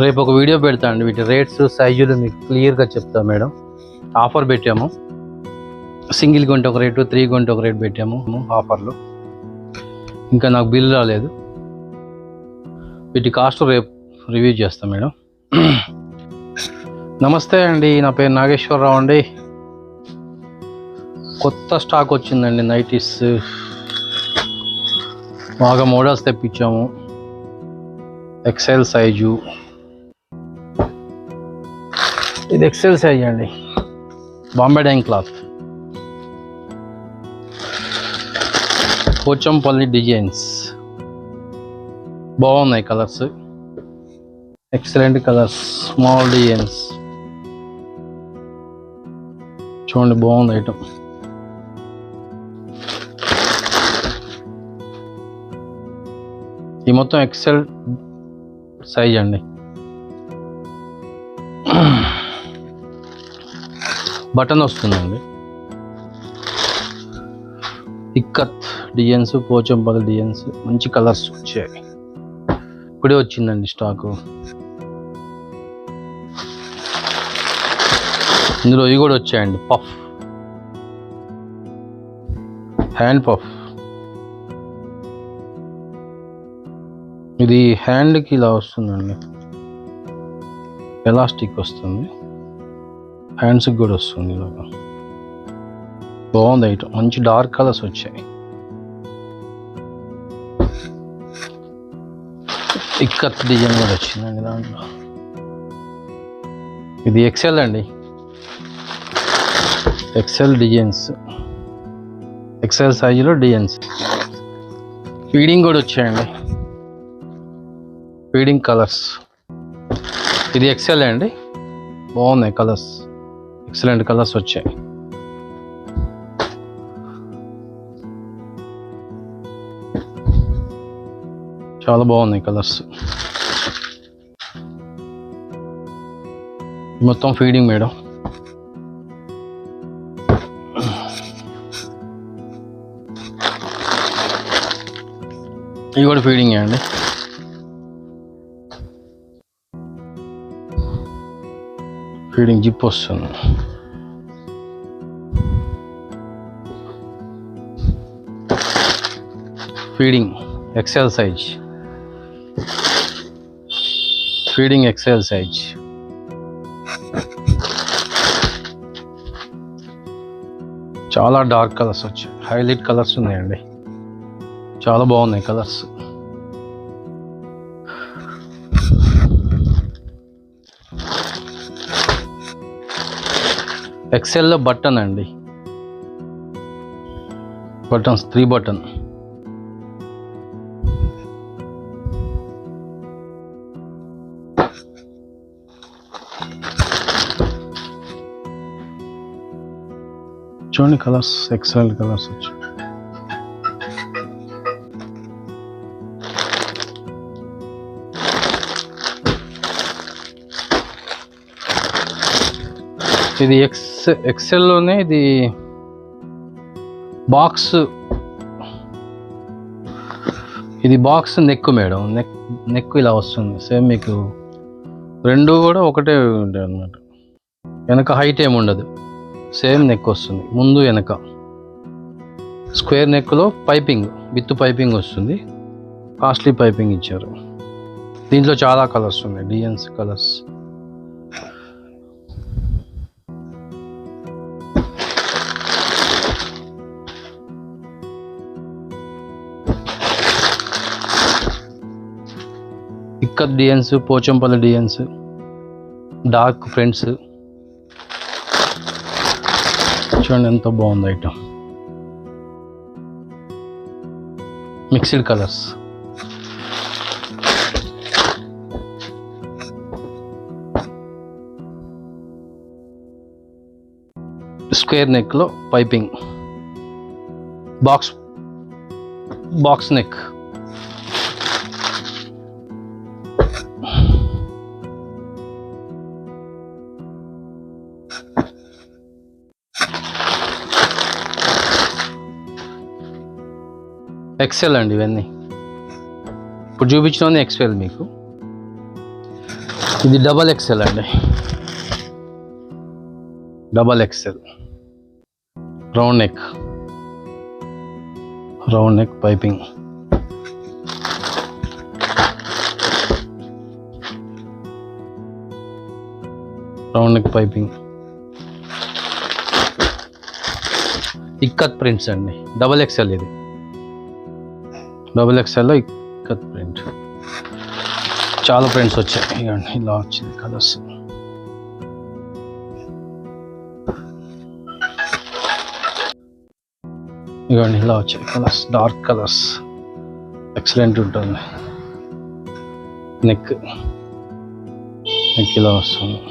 రేపు ఒక వీడియో పెడతా అండి. వీటి రేట్స్ సైజులు మీకు క్లియర్గా చెప్తా మేడం. ఆఫర్ పెట్టాము. సింగిల్ కొంటే ఒక రేటు త్రీ కొంటే ఒక రేట్ పెట్టాము. ఆఫర్లు ఇంకా నాకు బిల్ రాలేదు. వీటి కాస్ట్ రేపు రివ్యూ చేస్తాం మేడం. నమస్తే అండి. నా పేరు నాగేశ్వరరావు అండి. కొత్త స్టాక్ వచ్చిందండి నైటీస్ బాగా మోడల్స్ తెప్పించాము. ఎక్సెల్ సైజు ఇది ఎక్సెల్ సైజ్ అండి Bombay dyeing cloth Pochampally designs బాగున్నాయి colours excellent colours small designs చూడండి బాగుంది ఐటమ్ ఈ మొత్తం ఎక్సెల్ సైజ్ అండి బటన్ వస్తుందండి. ఇక్కత్ డిజైన్స్ పోచంపల్లి డిజైన్స్ మంచి కలర్స్ వచ్చాయి. ఇప్పుడే వచ్చిందండి స్టాకు. ఇందులో ఇవి కూడా వచ్చాయండి పఫ్. Hand puff. ఇది హ్యాండ్కి ఇలా వస్తుందండి. ఎలాస్టిక్ వస్తుంది. హ్యాండ్స్కి కూడా వస్తుంది ఇలాగా బాగుంది ఐటమ్. మంచి డార్క్ కలర్స్ వచ్చాయి. ఇక్కత్ డిజైన్ కూడా వచ్చిందండి దాంట్లో. ఇది ఎక్సెల్ అండి. XL designs. ఎక్సెల్ సైజులో డిజైన్స్. ఫీడింగ్ కూడా వచ్చాయండి. ఫీడింగ్ కలర్స్ ఇది ఎక్సెల్ అండి. బాగున్నాయి కలర్స్. ఎక్సలెంట్ కలర్స్ వచ్చాయి. చాలా బాగున్నాయి కలర్స్. మొత్తం ఫీడింగ్ మేడం. ఇవి కూడా ఫీడింగ్ అండి. ఫీడింగ్ జిప్ వస్తుంది feeding XL size feeding XL size చాలా డార్క్ కలర్స్ వచ్చాయి హైలైట్ కలర్స్ ఉన్నాయండి. చాలా బాగున్నాయి కలర్స్ ఎక్సెల్లో బటన్ అండి. బటన్స్ త్రీ బటన్ చూడండి కలర్స్ ఎక్సెల్ కలర్స్ వచ్చి ఇది ఎక్స్ ఎక్సెల్లోనే ఇది బాక్స్ ఇది box neck madam. Neck neck ఇలా వస్తుంది. సేమ్ మీకు రెండు కూడా ఒకటే ఉంటాయి అన్నమాట. వెనక హైట్ ఏమి ఉండదు. సేమ్ నెక్ వస్తుంది. ముందు వెనక. స్క్వేర్ నెక్లో పైపింగ్ విత్ పైపింగ్ వస్తుంది. కాస్ట్లీ పైపింగ్ ఇచ్చారు. దీంట్లో చాలా కలర్స్ ఉన్నాయి. Designs colours ikat designs Pochampally designs dark friends చూడండి ఎంత బాగుంది item mixed colours square నెక్లో piping box box neck XL అండి ఇవన్నీ. ఇప్పుడు చూపించిన ఎక్సెల్ మీకు. ఇది డబల్ ఎక్సెల్ అండి. Double XL round neck round neck piping round neck piping ikat prints అండి. డబల్ ఎక్స్ఎల్ ఇది. డబుల్ ఎక్స్ఎల్లో ఇక్కత్ ప్రింట్. చాలా ప్రింట్స్ వచ్చాయి. ఇలా వచ్చింది కలర్స్. ఇవ్వండి ఇలా వచ్చాయి కలర్స్ డార్క్ కలర్స్. ఎక్సలెంట్ ఉంటుంది. నెక్. నెక్ ఇలా వస్తుంది.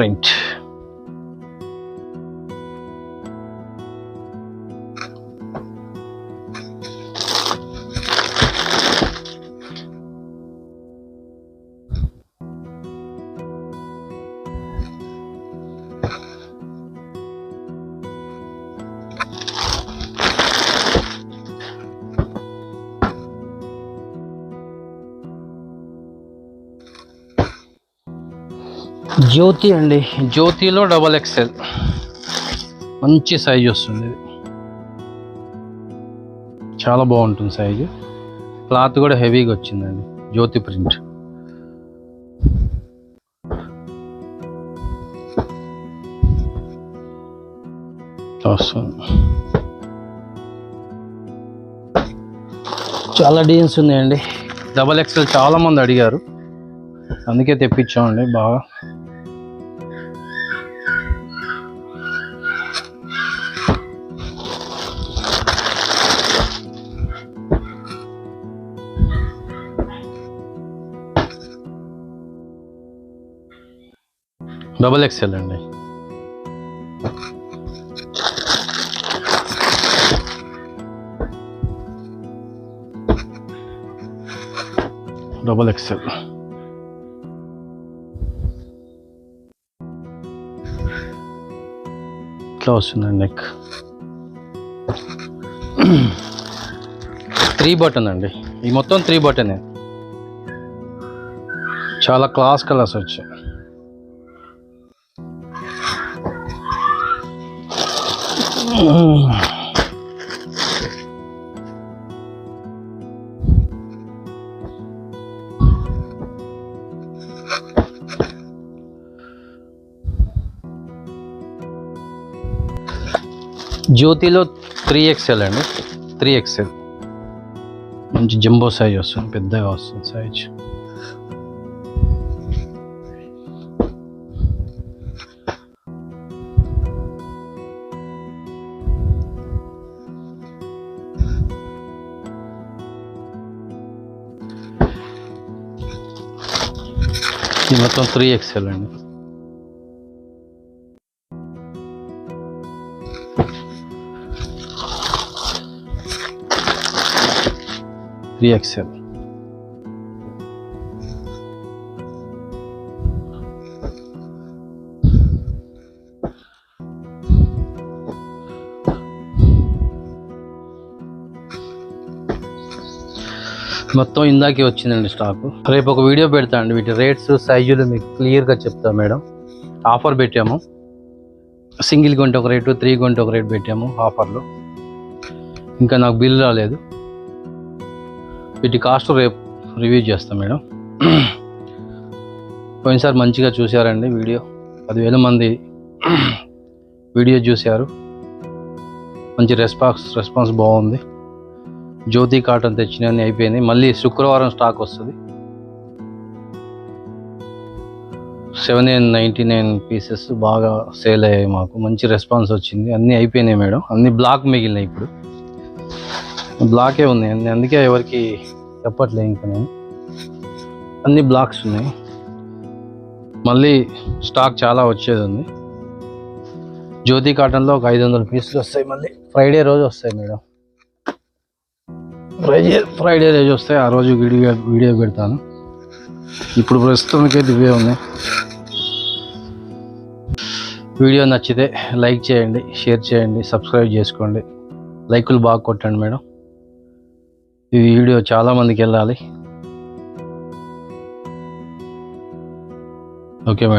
ఇక్కత్ జ్యోతి అండి. జ్యోతిలో డబల్ ఎక్స్ఎల్ మంచి సైజ్ వస్తుంది. ఇది చాలా బాగుంటుంది సైజు క్లాత్ కూడా హెవీగా వచ్చిందండి. జ్యోతి ప్రింట్. వస్తుంది చాలా డిజైన్స్ ఉన్నాయండి. డబల్ ఎక్స్ఎల్ చాలా మంది అడిగారు. అందుకే తెప్పించామండి. బాగా డబల్ ఎక్స్ఎల్ అండి. Double XL. ఇట్లా వస్తుందండి నెక్? త్రీ బటన్ అండి. ఈ మొత్తం త్రీ బటనే. చాలా క్లాస్ కలర్స్ వచ్చాయి. జ్యోతిలో త్రీ ఎక్స్ఎల్ అండి. త్రీ ఎక్స్ఎల్ మంచి జంబో సైజ్ వస్తుంది పెద్దగా వస్తుంది సైజ్ ఇది మొత్తం త్రీ ఎక్స్ఎల్ అండి త్రీ ఎక్స్ఎల్ మొత్తం ఇందాకే వచ్చిందండి స్టాక్ రేపు ఒక వీడియో పెడతా అండి. వీటి రేట్స్ సైజులు మీకు క్లియర్గా చెప్తా మేడం. ఆఫర్ పెట్టాము. సింగిల్ కొంటే ఒక రేటు త్రీ కొంటే ఒక రేటు పెట్టాము ఆఫర్లో ఇంకా నాకు బిల్ రాలేదు. వీటి కాస్ట్ రేపు రివ్యూ చేస్తాం మేడం. పోయినసారి మంచిగా చూశారండి వీడియో పదివేల మంది వీడియో చూశారు. మంచి రెస్పాన్స్ రెస్పాన్స్ బాగుంది. జ్యోతి కాటన్ తెచ్చినవన్నీ అయిపోయినాయి మళ్ళీ శుక్రవారం స్టాక్ వస్తుంది. సెవెన్ నైంటీ నైన్ పీసెస్ బాగా సేల్ అయ్యాయి మాకు. మంచి రెస్పాన్స్ వచ్చింది. అన్నీ అయిపోయినాయి మేడం. అన్ని బ్లాక్ మిగిలినాయి ఇప్పుడు. బ్లాకే ఉన్నాయి. అన్నీ అందుకే ఎవరికి చెప్పట్లే ఇంకా నేను. అన్ని బ్లాక్స్ ఉన్నాయి. మళ్ళీ స్టాక్ చాలా వచ్చేది ఉంది. జ్యోతి కాటన్లో ఒక ఐదు వందల పీసులు వస్తాయి మళ్ళీ. ఫ్రైడే రోజు వస్తాయి మేడం. ఫ్రైడే ఫ్రైడే రోజు వస్తే ఆ రోజు వీడియో వీడియో పెడతాను. ఇప్పుడు ప్రస్తుతానికి ఇవే ఉన్నాయి వీడియో నచ్చితే లైక్ చేయండి షేర్ చేయండి సబ్స్క్రైబ్ చేసుకోండి. లైకులు బాగా కొట్టండి మేడం. ఈ వీడియో చాలా మందికి వెళ్ళాలి. Okay madam.